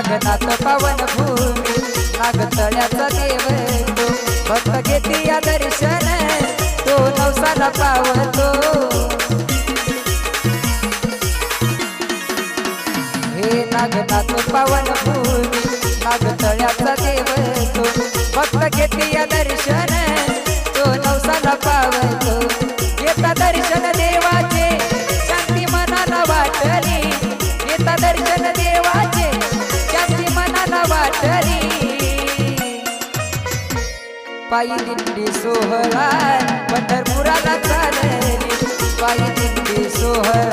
नागनाथ पवन भूमी नागतळ्याचा देव तो भक्त घेते या दर्शन तो नवसाला पावतो. हे नागनाथ पवन भूमी नागतळ्याचा देव तो भक्त घेते या दर्शन तो नवसाला पावतो. पायी दिंडी सोहळा पंढरपुराला चालली. पायी दिंडी सोहळा.